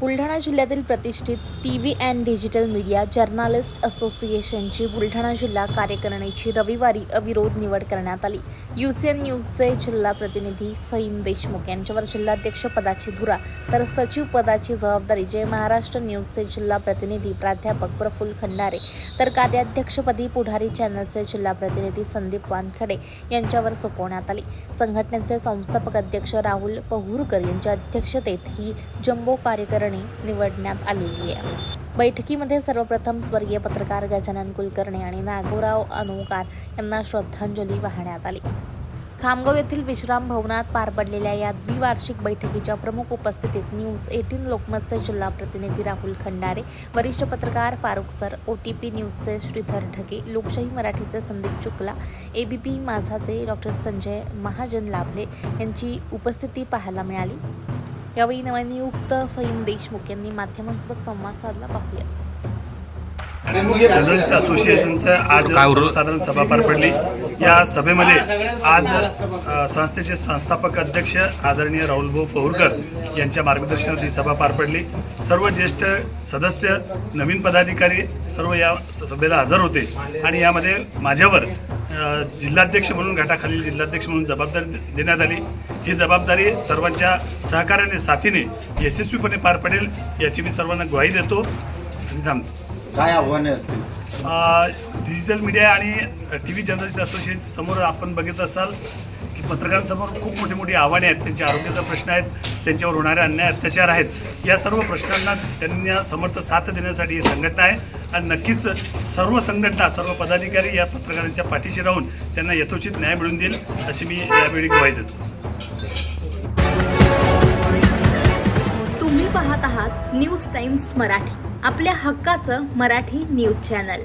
बुलढाणा जिल्ह्यातील प्रतिष्ठित T V and digital media journalist असोसिएशनची बुलढाणा जिल्हा कार्यकारिणीची रविवारी अविरोध निवड करण्यात आली. यू सी एन न्यूजचे जिल्हा प्रतिनिधी फहीम देशमुख यांच्यावर जिल्हाध्यक्षपदाची धुरा तर सचिव पदाची जबाबदारी जय महाराष्ट्र न्यूजचे जिल्हा प्रतिनिधी प्राध्यापक प्रफुल्ल खंडारे तर कार्याध्यक्षपदी पुढारी चॅनलचे जिल्हा प्रतिनिधी संदीप वानखडे यांच्यावर सोपवण्यात आली. संघटनेचे संस्थापक अध्यक्ष राहुल पहुरकर यांच्या अध्यक्षतेत ही जम्बो कार्यकारिणी निवडण्यात आलेली आहे. बैठकीमध्ये सर्वप्रथम स्वर्गीय पत्रकार गजानन कुलकर्णी आणि नागोराव अनुकार यांना श्रद्धांजली वाहण्यात आली. खामगाव येथील विश्राम भवनात पार पडलेल्या या द्विवार्षिक बैठकीच्या प्रमुख उपस्थितीत न्यूज एटीन लोकमतचे जिल्हा प्रतिनिधी राहुल खंडारे वरिष्ठ पत्रकार Farukh sir O T P न्यूजचे Shridhar Dhage Lokshahi मराठीचे संदीप शुक्ला पी माझाचे डॉक्टर संजय महाजन लाभले यांची उपस्थिती पाहायला मिळाली. यावेळी नवनियुक्त फहीम देशमुख यांनी माध्यमांसोबत संवाद साधला. पाहूया. जर्नलिस्ट असोसिएशनचं आज सर्वसाधारण सभा पार पडली. या सभेमध्ये आज संस्थेचे संस्थापक अध्यक्ष आदरणीय राहुलभाऊ पहुरकर यांच्या मार्गदर्शनात ही सभा पार पडली. सर्व ज्येष्ठ सदस्य नवीन पदाधिकारी सर्व या सभेला हजर होते. आणि यामध्ये माझ्यावर जिल्हाध्यक्ष म्हणून घाटाखालील जिल्हाध्यक्ष म्हणून जबाबदारी देण्यात आली. ही जबाबदारी सर्वांच्या सहकार्याने साथीने यशस्वीपणे पार पडेल याची मी सर्वांना ग्वाही देतो. आणि थांबतो काय आव्हाने असतील? डिजिटल मीडिया आणि टी व्ही जर्नलिस्ट असोसिएशन समोर आपण बघित असाल की पत्रकारांसमोर खूप मोठी मोठी आव्हाने आहेत. त्यांच्या आरोग्याचा प्रश्न आहेत. त्यांच्यावर होणारे अन्याय अत्याचार आहेत या सर्व प्रश्नांना त्यांना समर्थ साथ देण्यासाठी ही संघटना आहे. आणि नक्कीच सर्व संघटना सर्व पदाधिकारी या पत्रकारांच्या पाठीशी राहून त्यांना यथोचित न्याय मिळून देईल अशी मी यावेळी ग्वाही देतो. तुम्ही पाहत आहात न्यूज टाइम्स मराठी आपल्या हक्काचं मराठी न्यूज चॅनल.